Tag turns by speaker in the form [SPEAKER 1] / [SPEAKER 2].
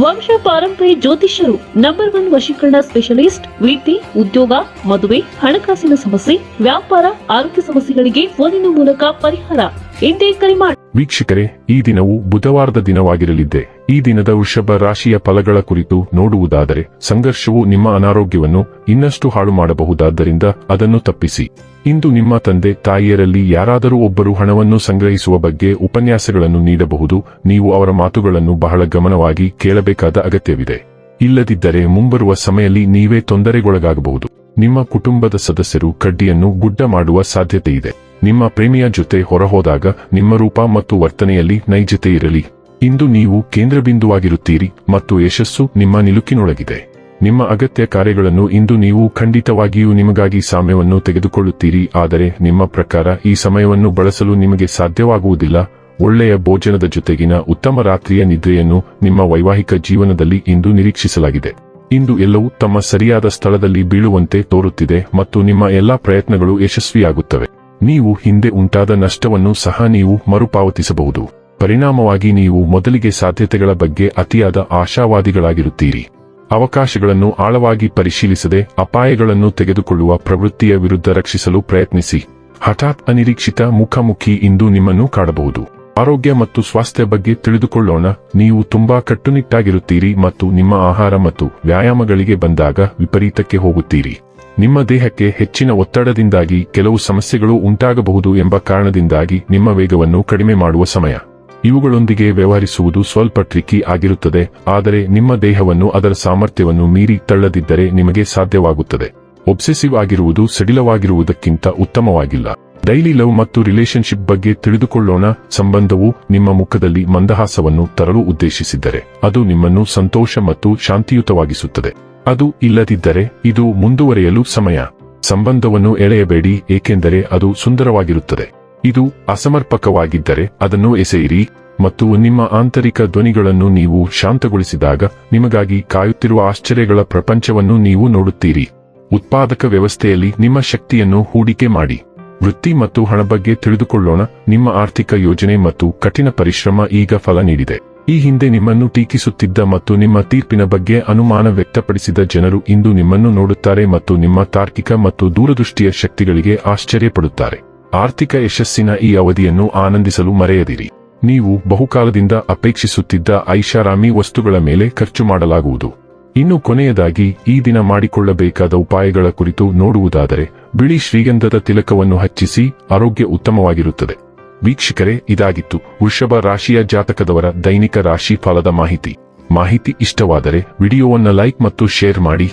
[SPEAKER 1] ವಂಶ ಪಾರಂಪರ್ಯ ಜ್ಯೋತಿಷ್ಯರು ನಂಬರ್ ಒನ್ ವಶೀಕರಣ ಸ್ಪೆಷಲಿಸ್ಟ್ ವಿದ್ಯೆ ಉದ್ಯೋಗ, ಮದುವೆ, ಹಣಕಾಸಿನ ಸಮಸ್ಯೆ, ವ್ಯಾಪಾರ, ಆರೋಗ್ಯ ಸಮಸ್ಯೆಗಳಿಗೆ ಫೋನಿನ ಮೂಲಕ ಪರಿಹಾರ. ಎಂದೇ ಕರೆ ಮಾಡಿ
[SPEAKER 2] ವೀಕ್ಷಕರೇ, ಈ ದಿನವು ಬುಧವಾರದ ದಿನವಾಗಿರಲಿದ್ದೆ. ಈ ದಿನದ ವೃಷಭ ರಾಶಿಯ ಫಲಗಳ ಕುರಿತು ನೋಡುವುದಾದರೆ, ಸಂಘರ್ಷವು ನಿಮ್ಮ ಅನಾರೋಗ್ಯವನ್ನು ಇನ್ನಷ್ಟು ಹಾಳು ಮಾಡಬಹುದಾದ್ದರಿಂದ ಅದನ್ನು ತಪ್ಪಿಸಿ. ಇಂದು ನಿಮ್ಮ ತಂದೆ, ತಾಯಿಯರಲ್ಲಿ ಯಾರಾದರೂ ಒಬ್ಬರು ಹಣವನ್ನು ಸಂಗ್ರಹಿಸುವ ಬಗ್ಗೆ ಉಪನ್ಯಾಸಗಳನ್ನು ನೀಡಬಹುದು, ನೀವು ಅವರ ಮಾತುಗಳನ್ನು ಬಹಳ ಗಮನವಾಗಿ ಕೇಳಬೇಕಾದ ಅಗತ್ಯವಿದೆ. ಇಲ್ಲದಿದ್ದರೆ ಮುಂಬರುವ ಸಮಯದಲ್ಲಿ ನೀವೇ ತೊಂದರೆಗೊಳಗಾಗಬಹುದು. ನಿಮ್ಮ ಕುಟುಂಬದ ಸದಸ್ಯರು ಕಡ್ಡಿಯನ್ನು ಗುಡ್ಡ ಮಾಡುವ ಸಾಧ್ಯತೆ ಇದೆ ನಿಮ್ಮ ಪ್ರೇಮಿಯ ಜೊತೆ ಹೊರಹೋದಾಗ ನಿಮ್ಮ ರೂಪ ಮತ್ತು ವರ್ತನೆಯಲ್ಲಿ ನೈಜತೆ ಇರಲಿ ಇಂದು ನೀವು ಕೇಂದ್ರಬಿಂದುವಾಗಿರುತ್ತೀರಿ ಮತ್ತು ಯಶಸ್ಸು ನಿಮ್ಮ ನಿಲುಕಿನೊಳಗಿದೆ. ನಿಮ್ಮ ಅಗತ್ಯ ಕಾರ್ಯಗಳನ್ನು ಇಂದು ನೀವು ಖಂಡಿತವಾಗಿಯೂ ನಿಮಗಾಗಿ ಸಮಯವನ್ನು ತೆಗೆದುಕೊಳ್ಳುತ್ತೀರಿ, ಆದರೆ ನಿಮ್ಮ ಪ್ರಕಾರ ಈ ಸಮಯವನ್ನು ಬಳಸಲು ನಿಮಗೆ ಸಾಧ್ಯವಾಗುವುದಿಲ್ಲ. ಒಳ್ಳೆಯ ಭೋಜನದ ಜೊತೆಗಿನ ಉತ್ತಮ ರಾತ್ರಿಯ ನಿದ್ರೆಯನ್ನು ನಿಮ್ಮ ವೈವಾಹಿಕ ಜೀವನದಲ್ಲಿ ಇಂದು ನಿರೀಕ್ಷಿಸಲಾಗಿದೆ. ಇಂದು ಎಲ್ಲವೂ ತಮ್ಮ ಸರಿಯಾದ ಸ್ಥಳದಲ್ಲಿ ಬೀಳುವಂತೆ ತೋರುತ್ತಿದೆ ಮತ್ತು ನಿಮ್ಮ ಎಲ್ಲಾ ಪ್ರಯತ್ನಗಳು ಯಶಸ್ವಿಯಾಗುತ್ತವೆ. ನೀವು ಹಿಂದೆ ಉಂಟಾದ ನಷ್ಟವನ್ನು ಸಹ ನೀವು ಮರುಪಾವತಿಸಬಹುದು. ಪರಿಣಾಮವಾಗಿ ನೀವು ಮೊದಲಿಗೆ ಸಾಧ್ಯತೆಗಳ ಬಗ್ಗೆ ಅತಿಯಾದ ಆಶಾವಾದಿಗಳಾಗಿರುತ್ತೀರಿ. ಅವಕಾಶಗಳನ್ನು ಆಳವಾಗಿ ಪರಿಶೀಲಿಸದೆ ಅಪಾಯಗಳನ್ನು ತೆಗೆದುಕೊಳ್ಳುವ ಪ್ರವೃತ್ತಿಯ ವಿರುದ್ಧ ರಕ್ಷಿಸಲು ಪ್ರಯತ್ನಿಸಿ. ಹಠಾತ್ ಅನಿರೀಕ್ಷಿತ ಮುಖಾಮುಖಿ ಇಂದು ನಿಮ್ಮನ್ನು ಕಾಡಬಹುದು. ಆರೋಗ್ಯ ಮತ್ತು ಸ್ವಾಸ್ಥ್ಯ ಬಗ್ಗೆ ತಿಳಿದುಕೊಳ್ಳೋಣ. ನೀವು ತುಂಬಾ ಕಟ್ಟುನಿಟ್ಟಾಗಿರುತ್ತೀರಿ ಮತ್ತು ನಿಮ್ಮ ಆಹಾರ ಮತ್ತು ವ್ಯಾಯಾಮಗಳಿಗೆ ಬಂದಾಗ ವಿಪರೀತಕ್ಕೆ ಹೋಗುತ್ತೀರಿ. ನಿಮ್ಮ ದೇಹಕ್ಕೆ ಹೆಚ್ಚಿನ ಒತ್ತಡದಿಂದಾಗಿ ಕೆಲವು ಸಮಸ್ಯೆಗಳು ಉಂಟಾಗಬಹುದು ಎಂಬ ಕಾರಣದಿಂದಾಗಿ ನಿಮ್ಮ ವೇಗವನ್ನು ಕಡಿಮೆ ಮಾಡುವ ಸಮಯ. ಇವುಗಳೊಂದಿಗೆ ವ್ಯವಹರಿಸುವುದು ಸ್ವಲ್ಪ ಟ್ರಿಕಿ ಆಗಿರುತ್ತದೆ, ಆದರೆ ನಿಮ್ಮ ದೇಹವನ್ನು ಅದರ ಸಾಮರ್ಥ್ಯವನ್ನು ಮೀರಿ ತಳ್ಳದಿದ್ದರೆ ನಿಮಗೆ ಸಾಧ್ಯವಾಗುತ್ತದೆ. ಒಬ್ಸೆಸಿವ್ ಆಗಿರುವುದು ಸಡಿಲವಾಗಿರುವುದಕ್ಕಿಂತ ಉತ್ತಮವಾಗಿಲ್ಲ. ಡೈಲಿ ಲವ್ ಮತ್ತು ರಿಲೇಶನ್ಶಿಪ್ ಬಗ್ಗೆ ತಿಳಿದುಕೊಳ್ಳೋಣ, ಸಂಬಂಧವು ನಿಮ್ಮ ಮುಖದಲ್ಲಿ ಮಂದಹಾಸವನ್ನು ತರಲು ಉದ್ದೇಶಿಸಿದ್ದರೆ, ಅದು ನಿಮ್ಮನ್ನು ಸಂತೋಷ ಮತ್ತು ಶಾಂತಿಯುತವಾಗಿಸುತ್ತದೆ. ಅದು ಇಲ್ಲದಿದ್ದರೆ ಇದು ಮುಂದುವರೆಯಲು ಸಮಯ. ಸಂಬಂಧವನ್ನು ಎಳೆಯಬೇಡಿ, ಏಕೆಂದರೆ ಅದು ಸುಂದರವಾಗಿರುತ್ತದೆ. ಇದು ಅಸಮರ್ಪಕವಾಗಿದ್ದರೆ ಅದನ್ನು ಎಸೆಯಿರಿ ಮತ್ತು ನಿಮ್ಮ ಆಂತರಿಕ ಧ್ವನಿಗಳನ್ನು ನೀವು ಶಾಂತಗೊಳಿಸಿದಾಗ ನಿಮಗಾಗಿ ಕಾಯುತ್ತಿರುವ ಆಶ್ಚರ್ಯಗಳ ಪ್ರಪಂಚವನ್ನು ನೀವು ನೋಡುತ್ತೀರಿ. ಉತ್ಪಾದಕ ವ್ಯವಸ್ಥೆಯಲ್ಲಿ ನಿಮ್ಮ ಶಕ್ತಿಯನ್ನು ಹೂಡಿಕೆ ಮಾಡಿ. ವೃತ್ತಿ ಮತ್ತು ಹಣ ಬಗ್ಗೆ ತಿಳಿದುಕೊಳ್ಳೋಣ. ನಿಮ್ಮ ಆರ್ಥಿಕ ಯೋಜನೆ ಮತ್ತು ಕಠಿಣ ಪರಿಶ್ರಮ ಈಗ ಫಲ ನೀಡಿದೆ. ಈ ಹಿಂದೆ ನಿಮ್ಮನ್ನು ಟೀಕಿಸುತ್ತಿದ್ದ ಮತ್ತು ನಿಮ್ಮ ತೀರ್ಪಿನ ಬಗ್ಗೆ ಅನುಮಾನ ವ್ಯಕ್ತಪಡಿಸಿದ ಜನರು ಇಂದು ನಿಮ್ಮನ್ನು ನೋಡುತ್ತಾರೆ ಮತ್ತು ನಿಮ್ಮ ತಾರ್ಕಿಕ ಮತ್ತು ದೂರದೃಷ್ಟಿಯ ಶಕ್ತಿಗಳಿಗೆ ಆಶ್ಚರ್ಯಪಡುತ್ತಾರೆ. ಆರ್ಥಿಕ ಯಶಸ್ಸಿನ ಈ ಅವಧಿಯನ್ನು ಆನಂದಿಸಲು ಮರೆಯದಿರಿ. ನೀವು ಬಹುಕಾಲದಿಂದ ಅಪೇಕ್ಷಿಸುತ್ತಿದ್ದ ಐಷಾರಾಮಿ ವಸ್ತುಗಳ ಮೇಲೆ ಖರ್ಚು ಮಾಡಲಾಗುವುದು. ಇನ್ನು ಕೊನೆಯದಾಗಿ, ಈ ದಿನ ಮಾಡಿಕೊಳ್ಳಬೇಕಾದ ಉಪಾಯಗಳ ಕುರಿತು ನೋಡುವುದಾದರೆ, ಬಿಳಿ ಶ್ರೀಗಂಧದ ತಿಲಕವನ್ನು ಹಚ್ಚಿಸಿ ಆರೋಗ್ಯ ಉತ್ತಮವಾಗಿರುತ್ತದೆ. ವೀಕ್ಷಕರೇ, ಇದಾಗಿತ್ತು ವೃಷಭ ರಾಶಿಯ ಜಾತಕದವರ ದೈನಿಕ ರಾಶಿ ಫಲದ ಮಾಹಿತಿ. ಮಾಹಿತಿ ಇಷ್ಟವಾದರೆ ವಿಡಿಯೋವನ್ನು ಲೈಕ್ ಮತ್ತು ಶೇರ್ ಮಾಡಿ.